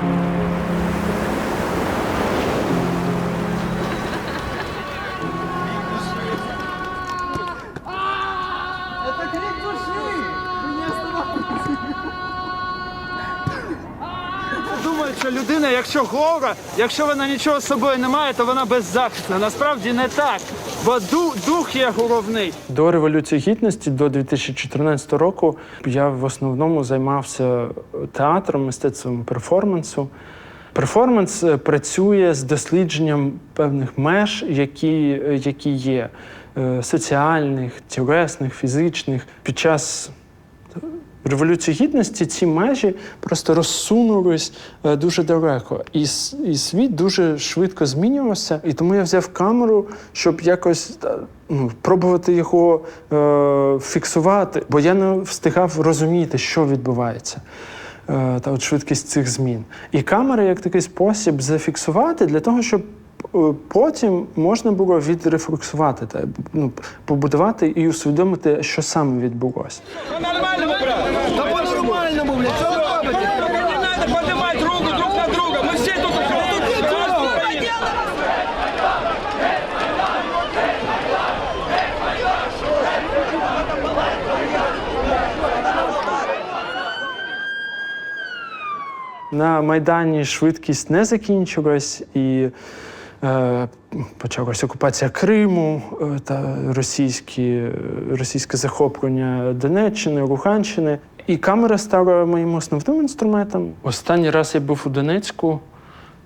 Думають, що людина, якщо гора, якщо вона нічого з собою не має, то вона беззахисна. Насправді не так, бо ду- дух є головний. До Революції Гідності, до 2014 року, я в основному займався театром, мистецтвом перформансу. Перформанс е, працює з дослідженням певних меж, які, е, які є е, соціальних, тілесних, фізичних. Під час Революції Гідності ці межі просто розсунулись е, дуже далеко, і, і світ дуже швидко змінювався. І тому я взяв камеру, щоб якось та, ну, пробувати його е, фіксувати, бо я не встигав розуміти, що відбувається. е, Та от швидкість цих змін. І камера як такий спосіб зафіксувати для того, щоб е, потім можна було відрефлексувати та ну, побудувати і усвідомити, що саме відбулося. По-нормальному, брат. Да по-нормальному, блядь, что вы робите? Не надо поднимать руку друг на друга. Мы все тут украинцы. На Майдані швидкість не закінчилась і е, почалася окупація Криму е, та російські, російське захоплення Донеччини, Луганщини. І камера стала моїм основним інструментом. Останній раз я був у Донецьку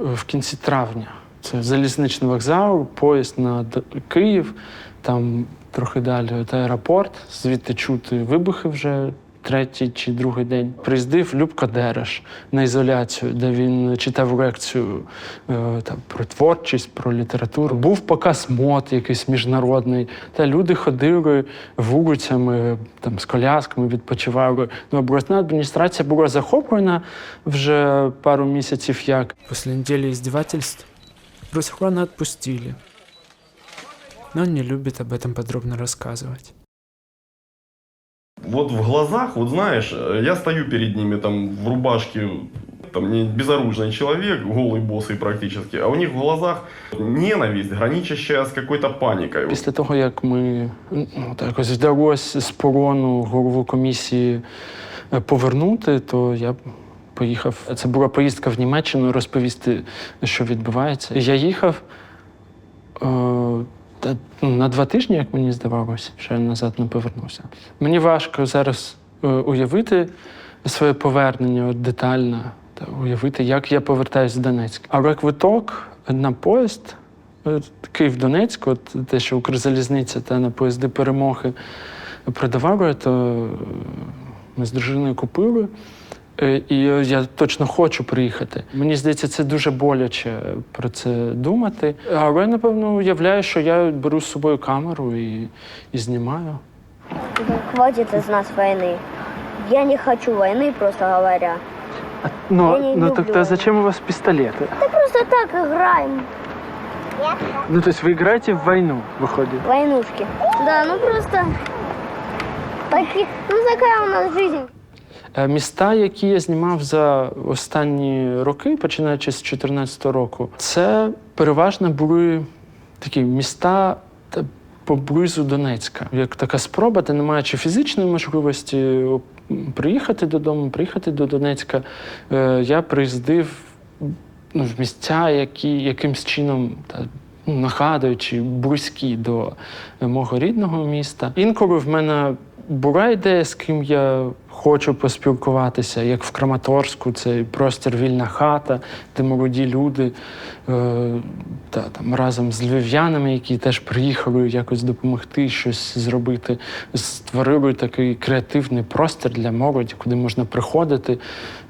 е, в кінці травня. Це залізничний вокзал, поїзд на Київ, там трохи далі от аеропорт, звідти чути вибухи вже третій чи другий день. Приїздив Любка Дереш на ізоляцію, де він читав лекцію е, там, про творчість, про літературу. Був показ мод якийсь міжнародний. Та люди ходили вулицями там, з колясками, відпочивали. Ну, обласна адміністрація була захоплена вже пару місяців як. После недели издевательств Руслана отпустили. Но не любит об этом подробно рассказывать Вот в глазах, вот знаешь, э, я стою перед ними там в рубашке, там не безоружный человек, голый босый практически, а у них в глазах ненависть, граничащая с какой-то паникой. Після того, як ми ну, так якось вдалося з полону голову комісії е, повернути, то я поїхав. Це була поїздка в Німеччину розповісти, що відбувається. Я їхав е, ну, на два тижні, як мені здавалося, ще назад не повернувся. Мені важко зараз е, уявити своє повернення детально, та уявити, як я повертаюся з Донецька. Але квиток на поїзд е, Київ-Донецьк, от те, що Укрзалізниця та на поїзди перемоги продавали, то ми з дружиною купили. Е, І е, я точно хочу приїхати. Мені здається, це дуже боляче про це думати. Але напевно уявляю, що я беру з собою камеру і, і знімаю. Хватит из нас войны. Я не хочу войны, просто говоря. Ну, Я не ну люблю. тогда зачем у вас пистолеты? Да просто так играем. Ну, то есть вы играете в войну, выходит? Войнушки. Да, ну просто... Таки... Ну такая у нас жизнь. Е, Міста, які я знімав за останні роки, починаючи з 2014 року, це переважно були такі міста поблизу Донецька. Як така спроба, ти не маючи фізичної можливості приїхати додому, приїхати до Донецька, е, я приїздив ну, в місця, які якимсь чином ну, нагадуючи, близькі до е, мого рідного міста. Інколи в мене була ідея, з ким я хочу поспілкуватися, як в Краматорську, це простір вільна хата, де молоді люди е, та, там, разом з львів'янами, які теж приїхали якось допомогти щось зробити, створили такий креативний простір для молоді, куди можна приходити,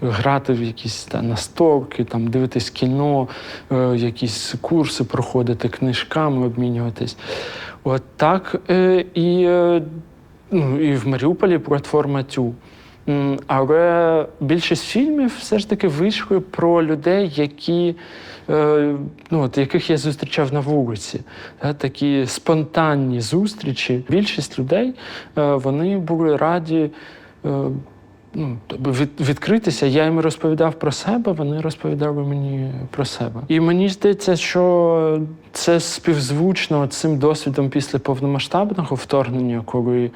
грати в якісь та, настолки, там, дивитись кіно, е, якісь курси проходити, книжками обмінюватись. От так. Е, і, е, ну, і в Маріуполі платформа Тю. Але більшість фільмів все ж таки вийшли про людей, які, е, ну, от, яких я зустрічав на вулиці. Такі спонтанні зустрічі. Більшість людей е, вони були раді. Ну, тобто від, відкритися. Я їм розповідав про себе, вони розповідали мені про себе. І мені здається, що це співзвучно цим досвідом після повномасштабного вторгнення, коли,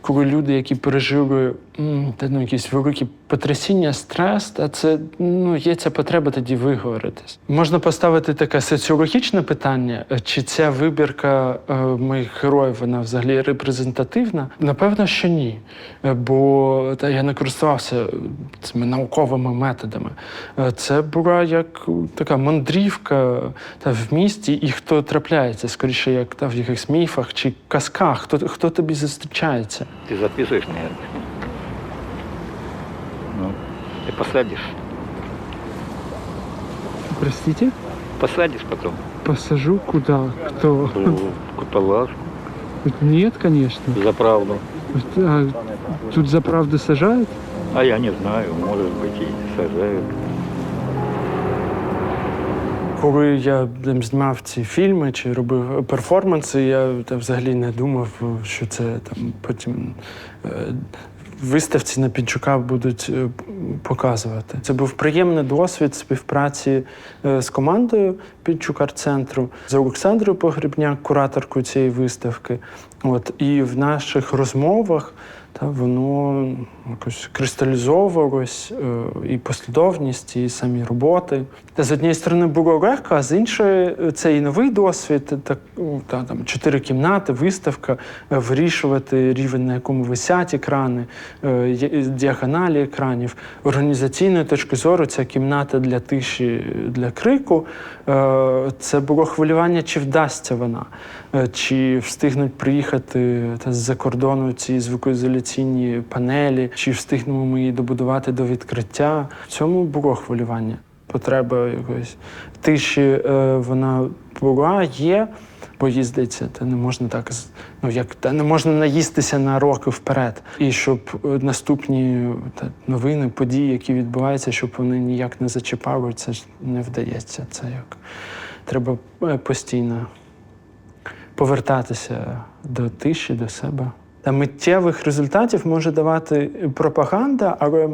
коли люди, які пережили ну, якісь великі потрясіння, стрес, та це ну, є ця потреба тоді виговоритись. Можна поставити таке соціологічне питання, е, чи ця вибірка е, моїх героїв вона взагалі репрезентативна? Напевно, що ні. Е, Бо та, я не користувався е, цими науковими методами. Е, Це була як е, така мандрівка та, в місті, і хто трапляється, скоріше, як та, в якихось міфах чи казках, хто, хто тобі зустрічається. Ты записываешь, наверное? Ну, ты посадишь. Простите? Посадишь потом. Посажу куди? Хто? В куталажку. Ні, звісно. За правду. Тут за правду сажають? А я не знаю, может быть, и сажают. Коли я знімав ці фільми чи робив перформанси, я та, взагалі не думав, що це там потім е, виставці на Пінчука будуть е, показувати. Це був приємний досвід співпраці е, з командою Пінчук арт-центру, з Олександрою Погрібняк, кураторкою цієї виставки. От, і в наших розмовах та воно якось кристалізовувалось, е, і послідовність, і самі роботи. Та з однієї сторони було легко, а з іншої е, це і новий досвід, так, ну, та, там, чотири кімнати, виставка, е, вирішувати рівень, на якому висять екрани, діагоналі екранів. Організаційної точки зору ця кімната для тиші, для крику. Це було хвилювання, чи вдасться вона, чи встигнуть приїхати та, з-за кордону ці звукоізоляційні панелі, чи встигнемо ми її добудувати до відкриття. В цьому було хвилювання. Потреба якоїсь тиші е, вона була, є. Бо їздиться, та не можна так ну як та не можна наїстися на роки вперед. І щоб е, наступні та, новини, події, які відбуваються, щоб вони ніяк не зачіпали, це ж не вдається. Це як треба е, постійно повертатися до тиші, до себе. Та миттєвих результатів може давати пропаганда, але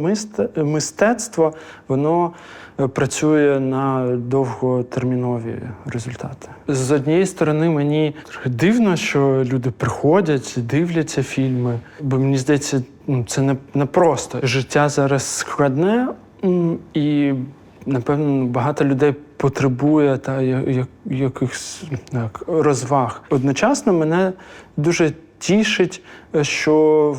мистецтво воно е, працює на довготермінові результати. З однієї сторони, мені трохи дивно, що люди приходять, дивляться фільми, бо мені здається, ну, це не, не просто. Життя зараз складне і напевно, багато людей потребує та якихось так, розваг. Одночасно мене дуже тішить, е, що.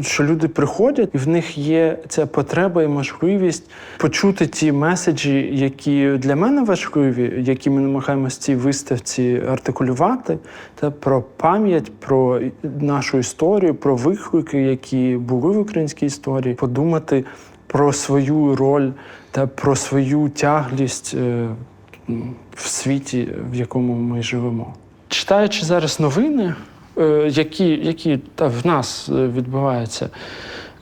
Що люди приходять, і в них є ця потреба і можливість почути ті меседжі, які для мене важливі, які ми намагаємося цій виставці артикулювати, та про пам'ять, про нашу історію, про виклики, які були в українській історії, подумати про свою роль та про свою тяглість е, в світі, в якому ми живемо. Читаючи зараз новини, які, які та, в нас е, відбуваються,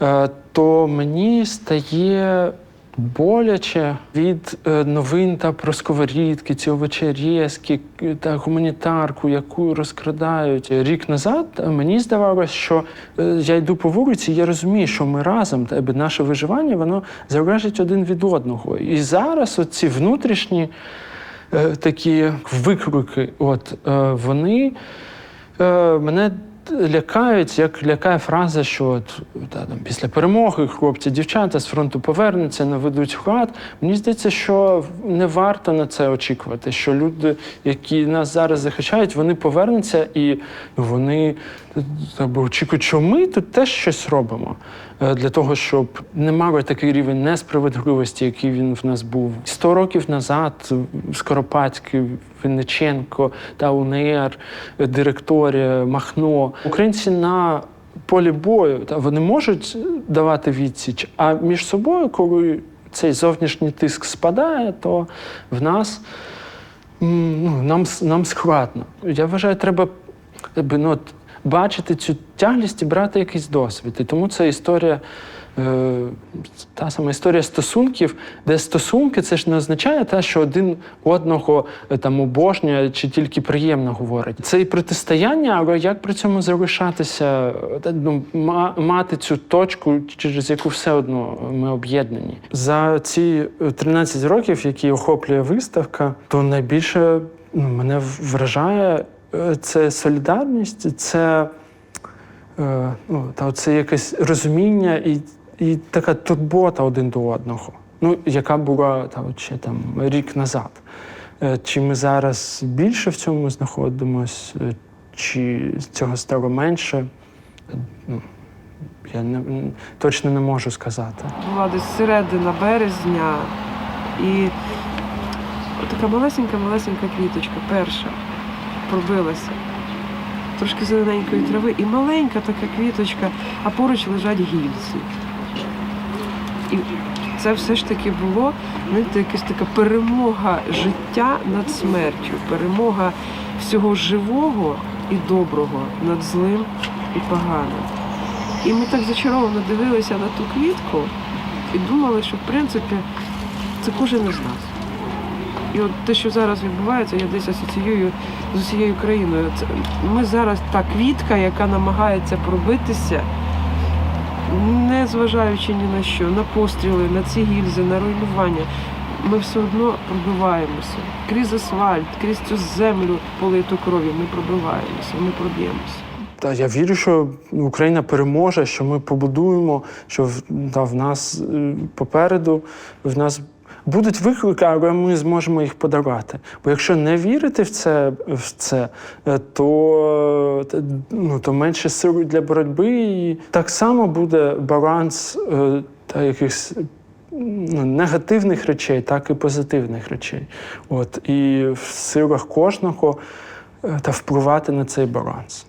е, то мені стає боляче від е, новин та про сковорідки, ці овочерізки та гуманітарку, яку розкрадають рік назад. е, Мені здавалося, що е, я йду по вулиці, я розумію, що ми разом, наше виживання воно залежить один від одного. І зараз оці внутрішні е, такі виклики, от е, вони е, мене лякають, як лякає фраза, що от, та, там, після перемоги хлопці, дівчата з фронту повернуться, наведуть лад. Мені здається, що не варто на це очікувати, що люди, які нас зараз захищають, вони повернуться і вони так би, очікують, що ми тут теж щось робимо е, для того, щоб не мали такий рівень несправедливості, який він в нас був сто років назад. Скоропадський, Винниченко, та УНР, директорія, Махно. Українці на полі бою та вони можуть давати відсіч, а між собою, коли цей зовнішній тиск спадає, то в нас ну, нам, нам складно. Я вважаю, треба ну, бачити цю тяглість і брати якийсь досвід. І тому ця історія та сама історія стосунків, де стосунки це ж не означає те, що один одного е, там обожнює чи тільки приємно говорить. Це і протистояння, але як при цьому залишатися, е, ну, мати цю точку, через яку все одно ми об'єднані. За ці е, 13 років, які охоплює виставка, то найбільше ну, мене вражає е, це солідарність, це е, ну, та це якесь розуміння і, і така турбота один до одного, ну, яка була та, от ще там рік назад. Е, Чи ми зараз більше в цьому знаходимось, е, чи цього стало менше? Ну, я не, точно не можу сказати. була десь середина березня, і така малесенька-малесенька квіточка, перша, пробилася. Трошки зелененької трави, і маленька така квіточка, а поруч лежать гільці. І це все ж таки було знаєте, якась така перемога життя над смертю, перемога всього живого і доброго над злим і поганим. І ми так зачаровано дивилися на ту квітку і думали, що в принципі це кожен із нас. І от те, що зараз відбувається, я десь асоціюю з усією країною. Це ми зараз та квітка, яка намагається пробитися, не зважаючи ні на що, на постріли, на ці гільзи, на руйнування. Ми все одно пробиваємося. Крізь асфальт, крізь цю землю политу кров'ю, ми пробиваємося, ми проб'ємося. Та я вірю, що Україна переможе, що ми побудуємо, що та, в нас е, попереду в нас будуть виклики, але ми зможемо їх подолати. Бо якщо не вірити в це, в це е, то, е, ну, то менше сил для боротьби. І так само буде баланс е, та якихось ну, негативних речей, так і позитивних речей. От, і в силах кожного та впливати на цей баланс.